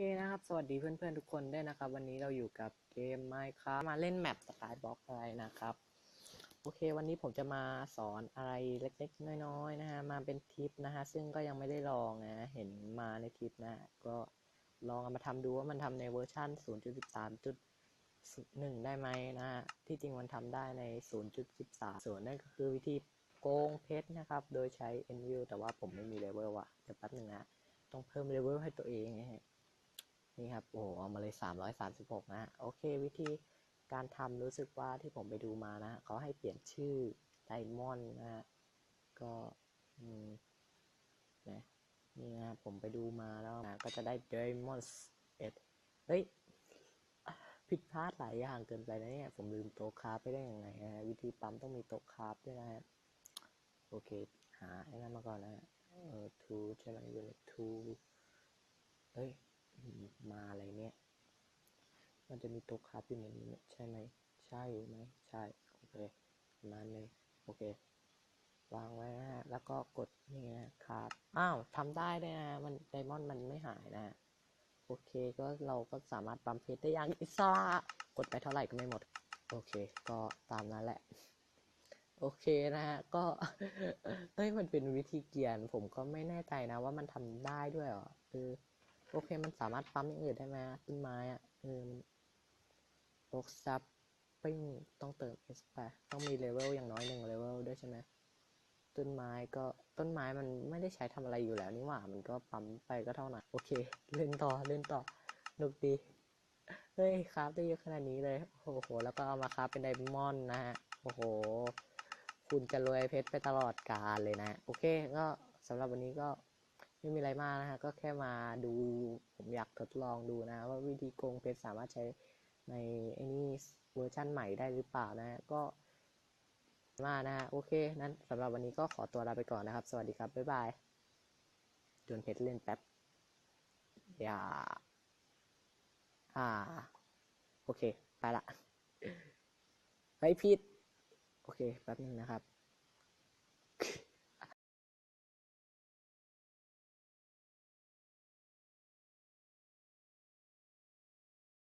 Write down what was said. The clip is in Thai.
คนะครับ สวัสดีเพื่อนๆทุกคนด้วยนะครับ วันนี้เราอยู่กับเกม Minecraft มาเล่นแมปสกายบล็อกอะไรนะครับ โอเค วันนี้ผมจะมาสอนอะไรเล็กๆ น้อยๆนะฮะมาเป็นทิปนะฮะซึ่งก็ยังไม่ได้ลองนะเห็นมาในทิปนะก็ลองเอามาทำดูว่ามันทำในเวอร์ชัน0.13.1 ได้ไหมนะฮะที่จริงมันทำได้ใน 0.13ส่วนนั่นก็คือวิธีโกงเพชรนะครับ โดยใช้ Enview แต่ว่าผมไม่มีเลเวลว่ะเดี๋ยวแป๊บหนึงนะต้องเพิ่มเลเวลให้ตัวเองนะฮะ นี่ครับ โอ้โหเอามาเลย336นะฮะโอเค วิธีการทำรู้สึกว่าที่ผมไปดูมานะเขาให้เปลี่ยนชื่อไดมอนด์นะฮะ ก็นะนี่นะผมไปดูมาแล้วนะ ก็จะได้ Diamond 11เฮ้ย ผิดพลาดหลายอย่างเกินไปนะเนี่ย ผมลืมโต๊ะคราไปได้ยังไงนะฮะวิธีปั๊มต้องมีโต๊ะคราฟด้วยนะฮะ โอเค หาไอ้นั่นมาก่อนนะ เออทูใช่ไหมอยู่ในทูเฮ้ย มาอะไรเนี่ย มันจะมีโต๊ะคราฟอยู่ในนี้ใช่ไหม ใช่ไหม ใช่ โอเคมาเลยโอเควางไว้นะฮะแล้วก็กดนี่นะคราฟอ้าวทำได้ด้วยนะ มันไดมอนด์มันไม่หายนะ โอเค ก็เราก็สามารถปั๊มเพชรได้อย่างอิสระ กดไปเท่าไหร่ก็ไม่หมด โอเค ก็ตามนั้นแหละ โอเคนะฮะ ก็ เอ้ย มันเป็นวิธีเกียน ผมก็ไม่แน่ใจนะว่ามันทำได้ด้วยเหรอ เออ โอเค มันสามารถปั๊มอย่างอื่นได้ไหมต้นไม้อะเออมันบล็อกซับปิ้งต้องเติม S ไปต้องมีเลเวลอย่างน้อยหนึ่งเลเวลด้วยใช่ไหมต้นไม้ก็ต้นไม้มันไม่ได้ใช้ทำอะไรอยู่แล้วนี่หว่า มันก็ปั๊มไปก็เท่านั้นโอเค เล่นต่อเล่นต่อนุกดีเฮ้ยคราฟได้เยอะขนาดนี้เลยโอ้โห แล้วก็เอามาคราฟเป็นไดมอนด์นะฮะโอ้โห คุณจะรวยเพชรไปตลอดกาลเลยนะ โอเค ก็สำหรับวันนี้ก็ ไม่มีอะไรมากนะฮะก็แค่มาดูผมอยากทดลองดูนะ ว่าวิธีโกงเพชรสามารถใช้ในไอ้นี่เวอร์ชั่นใหม่ได้หรือเปล่านะฮะก็มานะฮะโอเคนั้นสำหรับวันนี้ก็ขอตัวลาไปก่อนนะครับ สวัสดีครับ บ๊ายบายดวลเพชรเล่นแป๊บอย่าอ่า โอเค ไปละไปผิดโอเค แป๊บนึงนะครับ